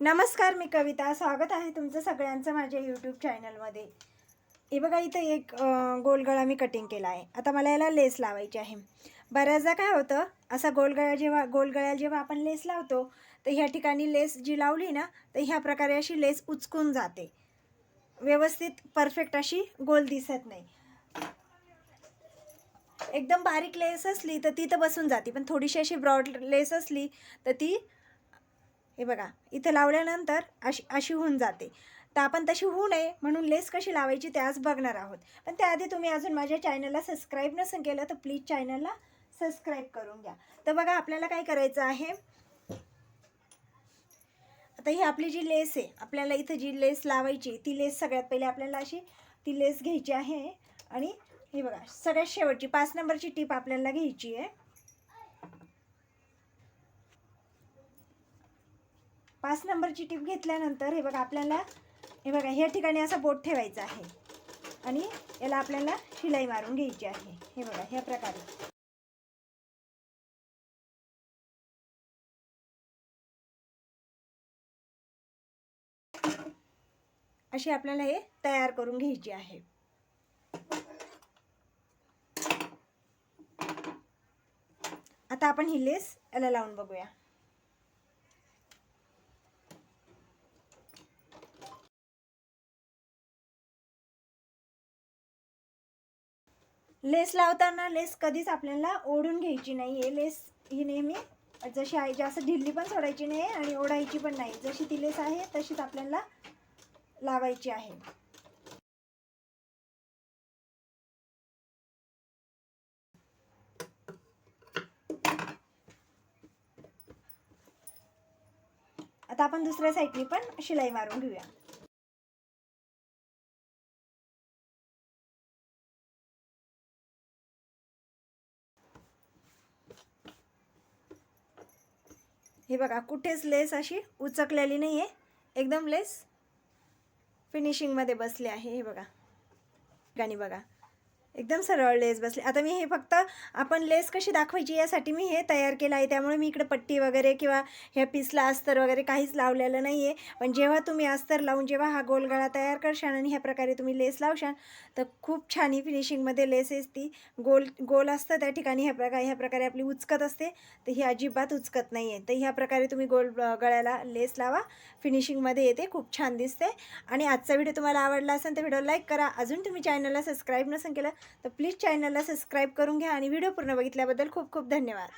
नमस्कार मी कविता. स्वागत आहे तुमचं सगळ्यांचं माझ्या यूट्यूब चॅनलमध्ये हे बघा इथं एक गोलगळा मी कटिंग केला आहे. आता मला याला लेस लावायची आहे. बऱ्याचदा काय होतं असा गोलगळा जेव्हा गोलगळ्याला जेव्हा आपण लेस लावतो तर ह्या ठिकाणी लेस जी लावली ना तर ह्या प्रकारे अशी लेस उचकून जाते. व्यवस्थित परफेक्ट अशी गोल दिसत नाही. एकदम बारीक लेस असली तर ती तर बसून जाते. पण थोडीशी अशी ब्रॉड लेस असली तर ती हे बघा इथं लावल्यानंतर अशी अशी होऊन जाते. तर आपण तशी होऊ नये म्हणून लेस कशी लावायची ते आज बघणार आहोत. पण त्याआधी तुम्ही अजून माझ्या चॅनलला सबस्क्राईब नसेल केलं तर प्लीज चॅनलला सबस्क्राईब करून घ्या. तर बघा आपल्याला काय करायचं आहे? आता ही आपली जी लेस आहे आपल्याला इथं जी लेस लावायची ती लेस सगळ्यात पहिले आपल्याला अशी ती लेस घ्यायची आहे. आणि हे बघा सगळ्यात शेवटची पाच नंबरची टीप आपल्याला घ्यायची आहे. पाच नंबरची टीप घेतल्यानंतर हे बघा आपल्याला हे बघा ह्या ठिकाणी असा बोट ठेवायचा आहे. आणि याला आपल्याला शिलाई मारून घ्यायची आहे. हे बघा ह्या प्रकारे. अशी आपल्याला हे तयार करून घ्यायची आहे. आता आपण ही लेस याला लावून बघूया. लेस लावताना लेस कधीच आपल्याला ओढून घ्यायची नाही आहे लेस ही नेहमी जशी आहे जास्त ढिल्ली पण सोडायची नाही आहे आणि ओढायची पण नाही. जशी ती लेस आहे तशीच आपल्याला लावायची आहे. आता आपण दुसऱ्या साईडनी पण शिलाई मारून घेऊया. हे बघा कुठेच लेस अशी उचकलेली नाही आहे एकदम लेस फिनिशिंगमध्ये बसले आहे हे बघा. ठिकाणी बघा. एकदम सरळ लेस बसली. आता मी हे फक्त आपण लेस कशी दाखवायची यासाठी मी हे तयार केलं आहे. त्यामुळे मी इकडे पट्टी वगैरे किंवा ह्या पीसला अस्तर वगैरे काहीच लावलेलं नाही आहे पण जेव्हा तुम्ही अस्तर लावून जेव्हा हा गोलगळा तयार करशाल आणि ह्या प्रकारे तुम्ही लेस लावशाल तर खूप छान ही फिनिशिंगमध्ये लेस ती गोल गोल असतं त्या ठिकाणी ह्या प्रकारे ह्या प्रकारे आपली उचकत असते. तर ही अजिबात उचकत नाही आहे तर ह्या प्रकारे तुम्ही गोल गळ्याला लेस लावा. फिनिशिंगमध्ये येते. खूप छान दिसते. आणि आजचा व्हिडिओ तुम्हाला आवडला असेल तर व्हिडिओ लाईक करा. अजून तुम्ही चॅनलला सबस्क्राईब नसेल केलं तर प्लीज चॅनलला सबस्क्राईब करून घ्या आणि व्हिडिओ पूर्ण बघितल्याबद्दल खूप खूप धन्यवाद.